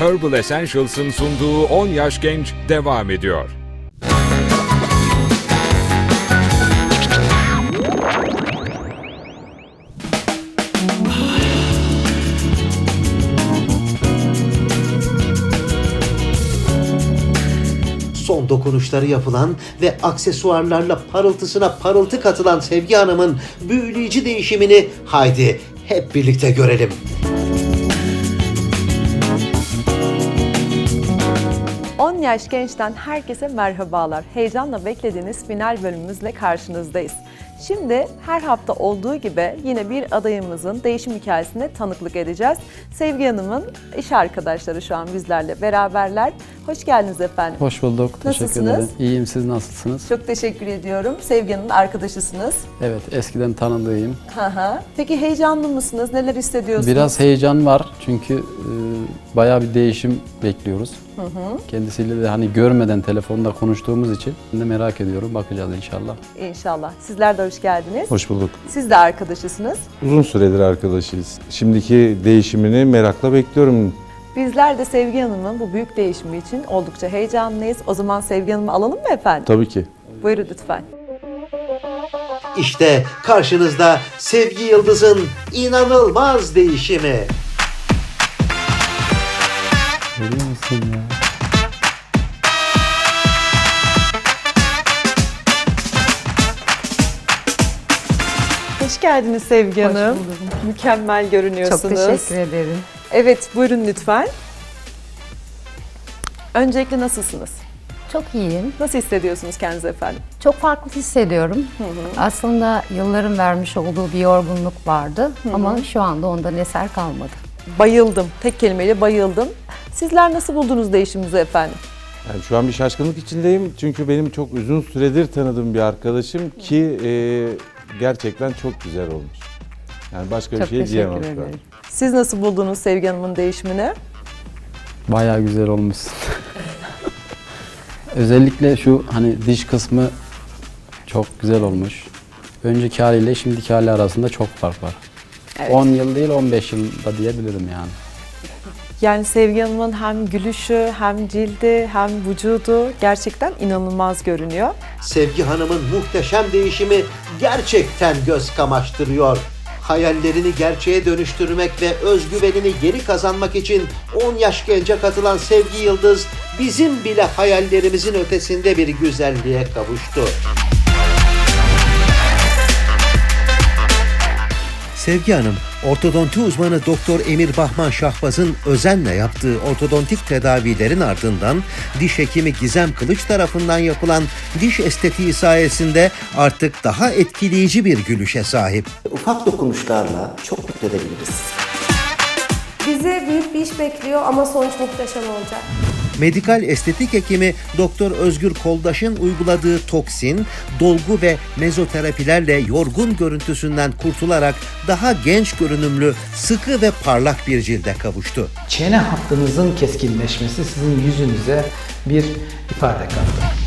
Herbal Essentials'ın sunduğu 10 Yaş Genç devam ediyor. Son dokunuşları yapılan ve aksesuarlarla parıltısına parıltı katılan Sevgi Hanım'ın büyüleyici değişimini haydi hep birlikte görelim. On Yaş Genç'ten herkese merhabalar. Heyecanla beklediğiniz final bölümümüzle karşınızdayız. Şimdi her hafta olduğu gibi yine bir adayımızın değişim hikayesine tanıklık edeceğiz. Sevgi Hanım'ın iş arkadaşları şu an bizlerle beraberler. Hoş geldiniz efendim. Hoş bulduk. Teşekkür Nasılsınız? ederim. İyiyim. Siz nasılsınız? Çok teşekkür ediyorum. Sevgi Hanım'ın arkadaşısınız. Evet, eskiden tanıdığım. Hı hı. Peki heyecanlı mısınız? Neler hissediyorsunuz? Biraz heyecan var çünkü e, bayağı bir değişim bekliyoruz. Kendisiyle de hani görmeden telefonda konuştuğumuz için ben de merak ediyorum. Bakacağız inşallah. İnşallah. Sizler de hoş geldiniz. Hoş bulduk. Siz de arkadaşısınız. Uzun süredir arkadaşıyız. Şimdiki değişimini merakla bekliyorum. Bizler de Sevgi Hanım'ın bu büyük değişimi için oldukça heyecanlıyız. O zaman Sevgi Hanım'ı alalım mı efendim? Tabii ki. Buyurun lütfen. İşte karşınızda Sevgi Yıldız'ın inanılmaz değişimi. Görüyor musun ya? Hoş geldiniz Sevgi Hanım. Mükemmel görünüyorsunuz. Çok teşekkür ederim. Evet buyurun lütfen. Öncelikle nasılsınız? Çok iyiyim. Nasıl hissediyorsunuz kendinizi efendim? Çok farklı hissediyorum. Aslında yılların vermiş olduğu bir yorgunluk vardı ama şu anda ondan eser kalmadı. Bayıldım. Tek kelimeyle bayıldım. Sizler nasıl buldunuz değişimimizi efendim? Yani şu an bir şaşkınlık içindeyim. Çünkü benim çok uzun süredir tanıdığım bir arkadaşım ki e, gerçekten çok güzel olmuş. Yani başka bir Çok şey teşekkür diyemem ederim. Siz nasıl buldunuz Sevgi Hanım'ın değişimini? Bayağı güzel olmuşsun. Özellikle şu hani diş kısmı çok güzel olmuş. Önceki haliyle şimdiki hali arasında çok fark var. 10 yıl değil 15 yılda diyebilirim yani. Yani Sevgi Hanım'ın hem gülüşü, hem cildi, hem vücudu gerçekten inanılmaz görünüyor. Sevgi Hanım'ın muhteşem değişimi gerçekten göz kamaştırıyor. Hayallerini gerçeğe dönüştürmek ve özgüvenini geri kazanmak için 10 yaş gence katılan Sevgi Yıldız bizim bile hayallerimizin ötesinde bir güzelliğe kavuştu. Sevgi Hanım, ortodonti uzmanı Doktor Emir Bahman Şahbaz'ın özenle yaptığı ortodontik tedavilerin ardından diş hekimi Gizem Kılıç tarafından yapılan diş estetiği sayesinde artık daha etkileyici bir gülüşe sahip. ufak dokunuşlarla çok mutlu edebiliriz. Bizi büyük bir iş bekliyor ama sonuç muhteşem olacak. Medikal estetik hekimi Doktor Özgür Koldaş'ın uyguladığı toksin, dolgu ve mezoterapilerle yorgun görüntüsünden kurtularak daha genç görünümlü, sıkı ve parlak bir cilde kavuştu. çene hattınızın keskinleşmesi sizin yüzünüze bir ifade kattı.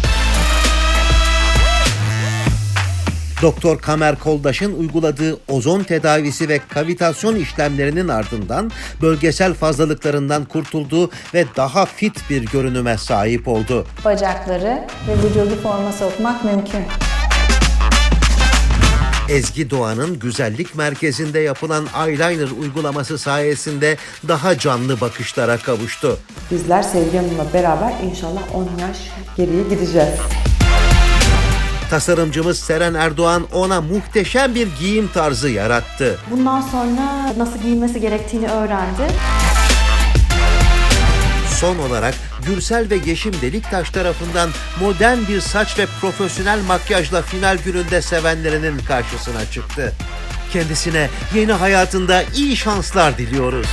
Doktor Kamer Koldaş'ın uyguladığı ozon tedavisi ve kavitasyon işlemlerinin ardından bölgesel fazlalıklarından kurtuldu ve daha fit bir görünüme sahip oldu. bacakları ve vücudu forma sokmak mümkün. Ezgi Doğan'ın güzellik merkezinde yapılan eyeliner uygulaması sayesinde daha canlı bakışlara kavuştu. Bizler Sevgi Hanım'la beraber inşallah 10 yaş geriye gideceğiz. Tasarımcımız Seren Erdoğan ona muhteşem bir giyim tarzı yarattı. Bundan sonra nasıl giyinmesi gerektiğini öğrendi. Son olarak Gürsel ve Yeşim Deliktaş tarafından modern bir saç ve profesyonel makyajla final gününde sevenlerinin karşısına çıktı. Kendisine yeni hayatında iyi şanslar diliyoruz.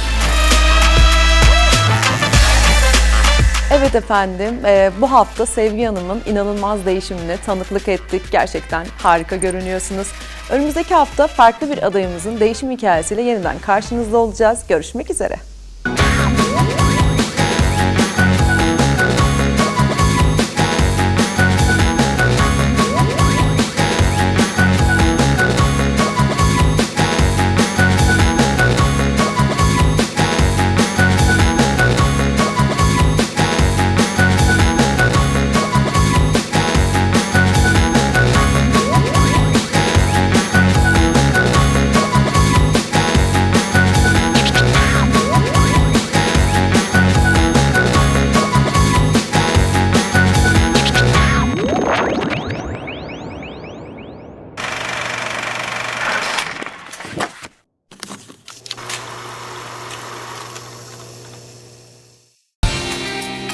Evet efendim, e, bu hafta Sevgi Hanım'ın inanılmaz değişimine tanıklık ettik. Gerçekten harika görünüyorsunuz. Önümüzdeki hafta farklı bir adayımızın değişim hikayesiyle yeniden karşınızda olacağız. Görüşmek üzere.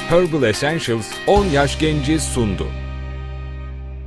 Herbal Essentials 10 yaş genci sundu.